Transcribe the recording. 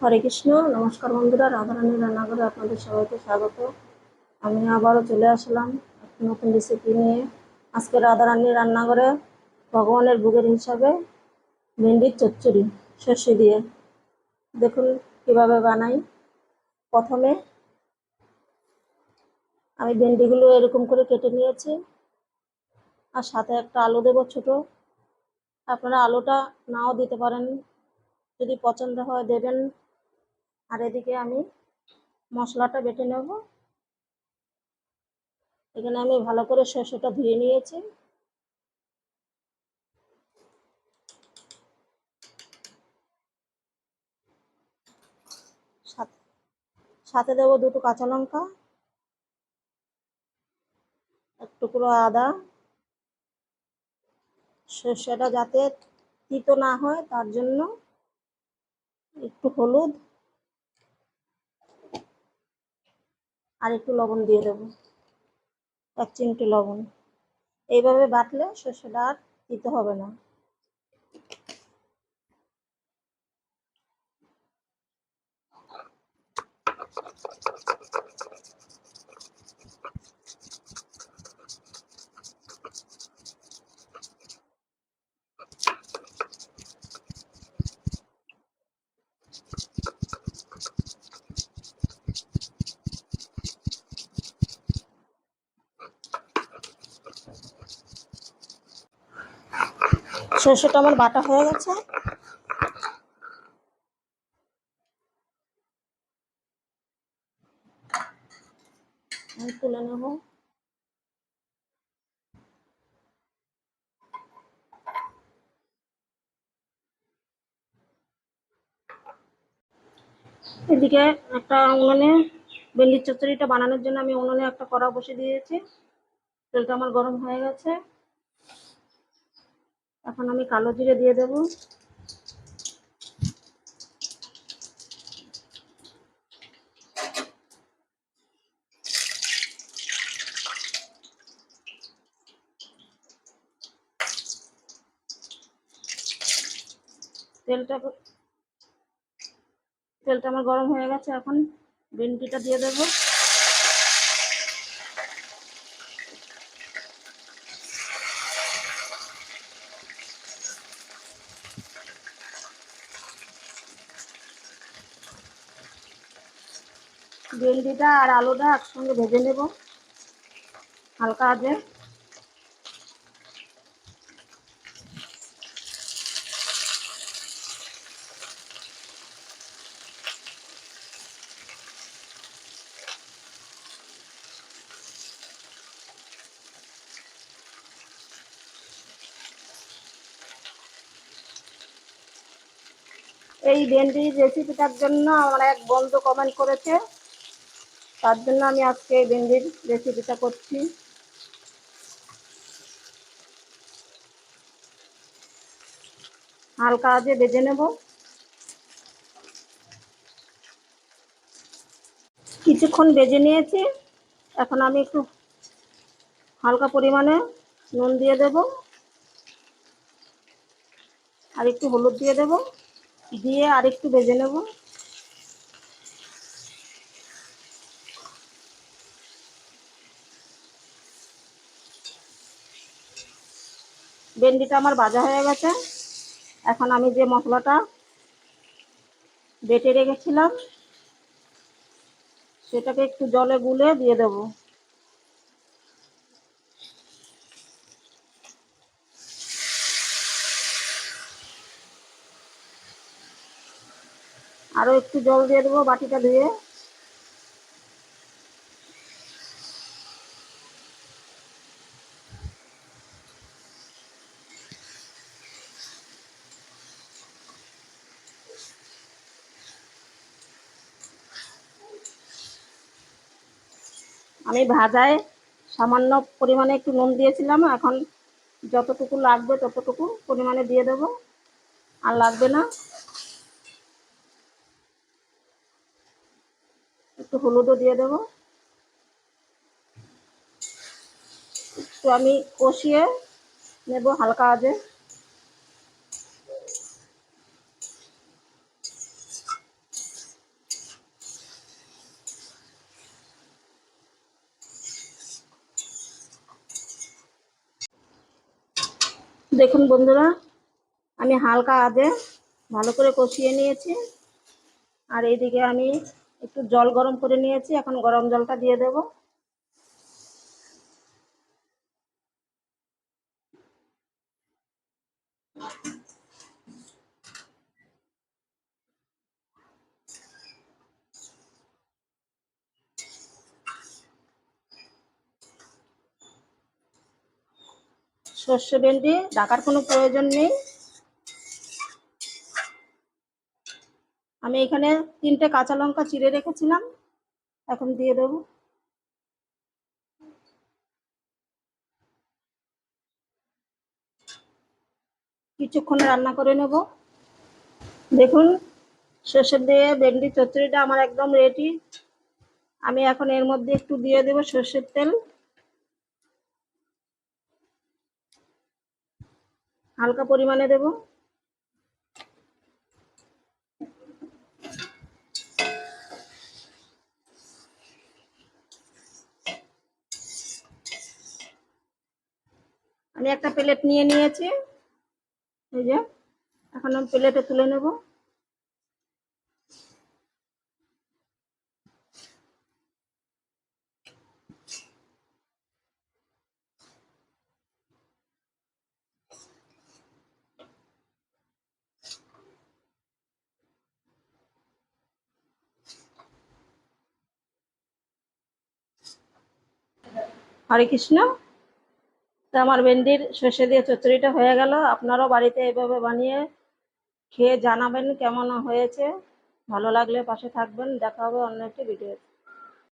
হরে কৃষ্ণ, নমস্কার বন্ধুরা রাধারানী রান্নাঘরে আপনাদের সবাইকে স্বাগত। আমি আবারও চলে আসলাম নতুন রেসিপি নিয়ে। আজকে রাধারানী রান্নাঘরে ভগবানের ভোগের হিসাবে ভেন্ডির চচ্চড়ি, সর্ষে দিয়ে। দেখুন কীভাবে বানাই। প্রথমে আমি ভেন্ডিগুলো এরকম করে কেটে নিয়েছি। আর সাথে একটা আলু দেবো ছোটো। আপনারা আলুটা নাও দিতে পারেন। যদি পছন্দ হয় দেবেন। আর এদিকে আমি মশলাটা বেটে নেব। এখানে আমি ভালো করে সর্ষেটা ধুয়ে নিয়েছি। সাথে দেবো দুটো কাঁচা লঙ্কা, এক টুকরো আদা। সর্ষেটা যাতে তিতো না হয়, তার জন্য একটু হলুদ। আর একটু লবণ দিয়ে দেবো। এক চিমটি লবণ। এইভাবে বাটলে শস্যটা আর দিতে হবে না। সর্ষেটা আমার বাটা হয়ে গেছে। তুলে নেব। এদিকে একটা উনুনে ভেন্ডির চচ্চড়িটা বানানোর জন্য আমি উনুনে একটা কড়া বসে দিয়েছি। তেলটা আমার গরম হয়ে গেছে। এখন আমি কালো জিরে দিয়ে দেব। তেলটা তেলটা আমার গরম হয়ে গেছে, এখন ভেন্ডিটা দিয়ে দেবো। ভেন্ডিটা আর আলুটা একসঙ্গে ভেজে নেব। হালকা আছে এই ভেন্ডির রেসিপিটার জন্য আমার এক বন্ধু কমেন্ট করেছে। তার জন্য আমি আজকে ভেন্ডির রেসিপিটা করছি। হালকা আজে বেজে নেব। কিছুক্ষণ বেজে নিয়েছি। এখন আমি একটু হালকা পরিমাণে নুন দিয়ে দেব। আর একটু হলুদ দিয়ে দেব। দিয়ে আর একটু বেজে নেব। ভেন্ডিটা আমার ভাজা হয়ে গেছে। এখন আমি যে মশলাটা বেটে রেখেছিলাম, সেটাকে একটু জলে গুলে দিয়ে দেব। আরও একটু জল দিয়ে দেবো বাটিটা ধুয়ে। আমি ভাজায় সামান্য পরিমাণে একটু নুন দিয়েছিলাম, এখন যতটুকু লাগবে ততটুকু পরিমাণে দিয়ে দেব। আর লাগবে না। একটু হলুদও দিয়ে দেব। একটু আমি কষিয়ে নেব হালকা আজে দেখুন বন্ধুরা, আমি হালকা আদে ভালো করে কষিয়ে নিয়েছি। আর এইদিকে আমি একটু জল গরম করে নিয়েছি, এখন গরম জলটা দিয়ে দেব। সর্ষে ভেন্ডি ডাকার কোনো প্রয়োজন নেই। আমি এখানে তিনটে কাঁচা লঙ্কা চিড়ে রেখেছিলাম, এখন দিয়ে দেব। কিছুক্ষণ রান্না করে নেব। দেখুন, সর্ষে দিয়ে ভেন্ডি চচ্চড়িটা আমার একদম রেডি আমি এখন এর মধ্যে একটু দিয়ে দেব সর্ষের তেল। হালকা পরিমাণে দেব। আমি একটা প্লেট নিয়ে নিয়েছি। এই যে, এখন আমি প্লেটে তুলে নেব। হরে কৃষ্ণ। তো আমার ভেন্ডির সর্ষে দিয়ে চচ্চড়িটা হয়ে গেল। আপনারাও বাড়িতে এভাবে বানিয়ে খেয়ে জানাবেন কেমন হয়েছে। ভালো লাগলে পাশে থাকবেন। দেখা হবে অন্য একটি ভিডিওতে।